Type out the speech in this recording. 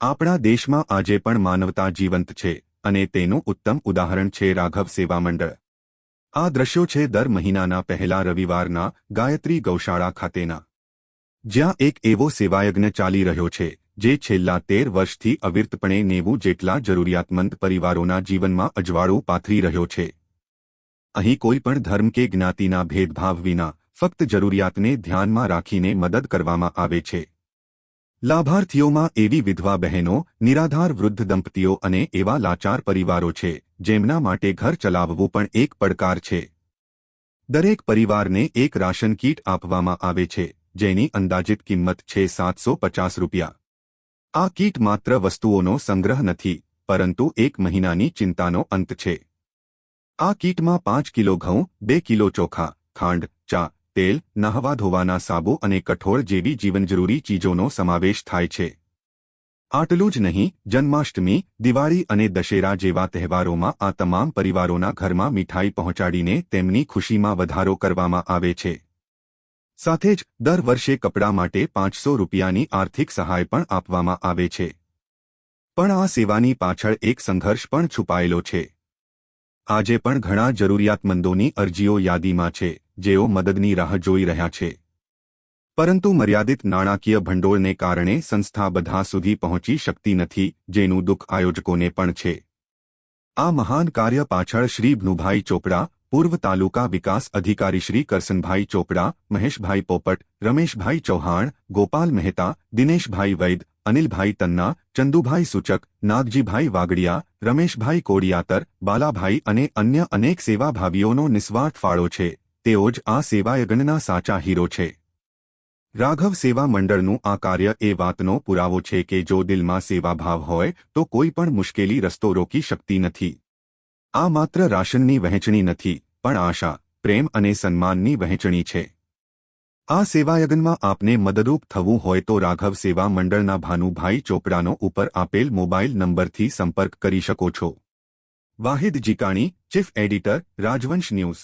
આપણા દેશમાં આજે પણ માનવતા જીવંત છે અને તેનું ઉત્તમ ઉદાહરણ છે રાઘવ સેવા મંડળ. આ દ્રશ્યો છે દર મહિનાના પહેલા રવિવારના ગાયત્રી ગૌશાળા ખાતેના. જ્યાં એક એવો સેવાયજ્ઞ ચાલી રહ્યો છે, જે છેલ્લા તેર વર્ષથી અવિરતપણે નેવું જેટલા જરૂરિયાતમંદ પરિવારોના જીવનમાં અજવાળું પાથરી રહ્યો છે. અહીં કોઈ પણ ધર્મ કે જ્ઞાતિના ભેદભાવ વિના ફક્ત જરૂરિયાતને ધ્યાનમાં રાખીને મદદ કરવામાં આવે છે. લાભાર્થીઓમાં એવી વિધવા બહેનો, નિરાધાર વૃદ્ધ દંપતીઓ અને એવા લાચાર પરિવારો છે, જેમના માટે ઘર ચલાવવું પણ એક પડકાર છે. દરેક પરિવારને એક રાશન કીટ આપવામાં આવે છે, જેની અંદાજિત કિંમત છે સાતસો પચાસ રૂપિયા. આ કીટ માત્ર વસ્તુઓનો સંગ્રહ નથી, પરંતુ એક મહિનાની ચિંતાનો અંત છે. આ કીટમાં પાંચ કિલો ઘઉં, બે કિલો ચોખા, ખાંડ તેલ, નહવા ધોવાના સાબુ અને કઠોળ જેવી જીવનજરૂરી ચીજોનો સમાવેશ થાય છે. આટલું જ નહીં, જન્માષ્ટમી, દિવાળી અને દશેરા જેવા તહેવારોમાં આ તમામ પરિવારોના ઘરમાં મીઠાઈ પહોંચાડીને તેમની ખુશીમાં વધારો કરવામાં આવે છે. સાથે જ, દર વર્ષે કપડાં માટે પાંચસો રૂપિયાની આર્થિક સહાય પણ આપવામાં આવે છે. પણ આ સેવાની પાછળ એક સંઘર્ષ પણ છુપાયેલો છે. આજે પણ ઘણા જરૂરિયાતમંદોની અરજીઓ યાદીમાં છે. જેઓ મદદની રાહ જોઈ રહ્યા છે. પરંતુ મર્યાદિત નાણાકીય ભંડોળને કારણે સંસ્થા બધા સુધી પહોંચી શકતી નથી, જેનું દુઃખ આયોજકોને પણ છે. આ મહાન કાર્ય પાછળ શ્રી ભનુભાઈ ચોપડા, પૂર્વ તાલુકા વિકાસ અધિકારી શ્રી કરસનભાઈ ચોપડા, મહેશભાઈ પોપટ, રમેશભાઈ ચૌહાણ, ગોપાલ મહેતા, દિનેશભાઈ વૈદ, અનિલભાઈ તન્ના, ચંદુભાઈ સૂચક, નાગજીભાઈ વાગડિયા, રમેશભાઈ કોડિયાતર, બાલાભાઈ અને અન્ય અનેક સેવાભાવીઓનો નિસ્વાર્થ ફાળો છે. તેઓ જ આ સેવાયજ્ઞના સાચા હીરો છે. રાઘવ સેવા મંડળનું આ કાર્ય એ વાતનો પુરાવો છે કે જો દિલમાં સેવાભાવ હોય, તો કોઈ પણ મુશ્કેલી રસ્તો રોકી શકતી નથી. આ માત્ર રાશનની વહેંચણી નથી, પણ આશા, પ્રેમ અને સન્માનની વહેંચણી છે. આ સેવાયજ્ઞમાં આપને મદદરૂપ થવું હોય તો રાઘવ સેવા મંડળના ભાનુભાઈ ચોપડાનો ઉપર આપેલ મોબાઈલ નંબરથી સંપર્ક કરી શકો છો. Wahid Jikani chief editor, Rajvansh news.